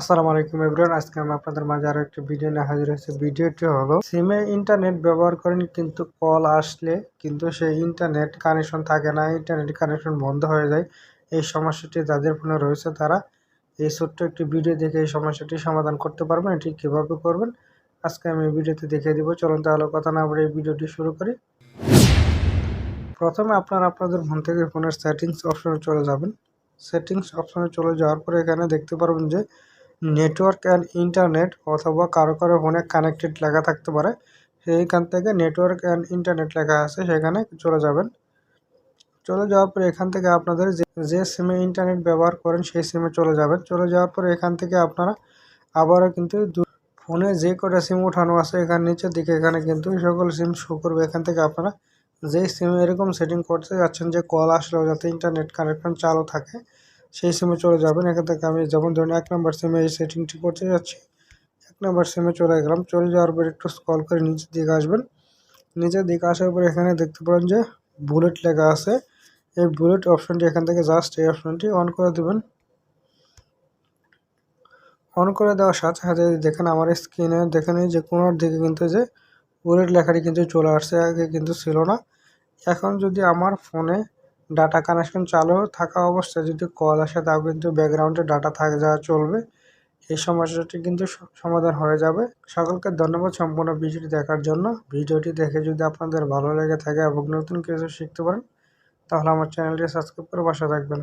আসসালামু আলাইকুম এভরিওয়ান, আজকে আমি আপনাদের মাঝে আরও একটি ভিডিও নিয়ে হাজির হয়েছে। ভিডিওটি হলো, সিমে ইন্টারনেট ব্যবহার করেন কিন্তু কল আসলে, কিন্তু সেই ইন্টারনেট কানেকশন থাকে না, ইন্টারনেট কানেকশন বন্ধ হয়ে যায়। এই সমস্যাটি যাদের ফোনে রয়েছে তারা এই ছোট্ট একটি ভিডিও দেখে এই সমস্যাটি সমাধান করতে পারবেন। এটি কীভাবে করবেন, আজকে আমি এই ভিডিওতে দেখিয়ে দিব। চলুন তাহলে কথা না বলে এই ভিডিওটি শুরু করি। প্রথমে আপনারা আপনাদের ফোন থেকে ফোনের সেটিংস অপশনে চলে যাবেন। সেটিংস অপশনে চলে যাওয়ার পরে এখানে দেখতে পারবেন যে নেটওয়ার্ক অ্যান্ড ইন্টারনেট অথবা কারও কারও ফোনে কানেক্টেড লেখা থাকতে পারে। সেইখান থেকে নেটওয়ার্ক অ্যান্ড ইন্টারনেট লেখা আছে, সেখানে চলে যাবেন। চলে যাওয়ার পরে এখান থেকে আপনাদের যে যে সিমে ইন্টারনেট ব্যবহার করেন, সেই সিমে চলে যাবেন। চলে যাওয়ার পরে এখান থেকে আপনারা আবারও কিন্তু ফোনে যে কটা সিম উঠানো আছে, এখানে নিচের দিকে এখানে কিন্তু সকল সিম শো করবে। এখান থেকে আপনারা যেই সিমে এরকম সেটিং করতে যাচ্ছেন যে কল আসলেও যাতে ইন্টারনেট কানেকশন চালু থাকে সেই সিমে চলে যাবেন। এখান থেকে আমি যেমন ধরুন এক নম্বর সিমে এই সেটিংটি করতে যাচ্ছি। এক নম্বর সিমে চলে গেলাম। চলে যাওয়ার পর একটু স্কল করে নিচের দিকে আসবেন। নিচের দিকে আসার পর এখানে দেখতে পারেন যে বুলেট লেখা আছে। এই বুলেট অপশনটি এখান থেকে জাস্ট এই অপশনটি অন করে দেবেন। অন করে দেওয়ার সাথে সাথে দেখেন আমার স্ক্রিনে দেখেন যে কোনোর দিকে কিন্তু যে বুলেট লেখাটি কিন্তু চলে আসছে, আগে কিন্তু ছিল না। এখন যদি আমার ফোনে ডাটা কানেকশন চালু থাকা অবস্থায় যদি কল আসে, তাও কিন্তু ব্যাকগ্রাউন্ডে ডাটা থাকে যাওয়া চলবে। এই সমস্যাটি কিন্তু সমাধান হয়ে যাবে। সকলকে ধন্যবাদ সম্পূর্ণ ভিডিওটি দেখার জন্য। ভিডিওটি দেখে যদি আপনাদের ভালো লেগে থাকে এবং নতুন কিছু শিখতে পারেন, তাহলে আমার চ্যানেলটি সাবস্ক্রাইব করে বাসা থাকবেন।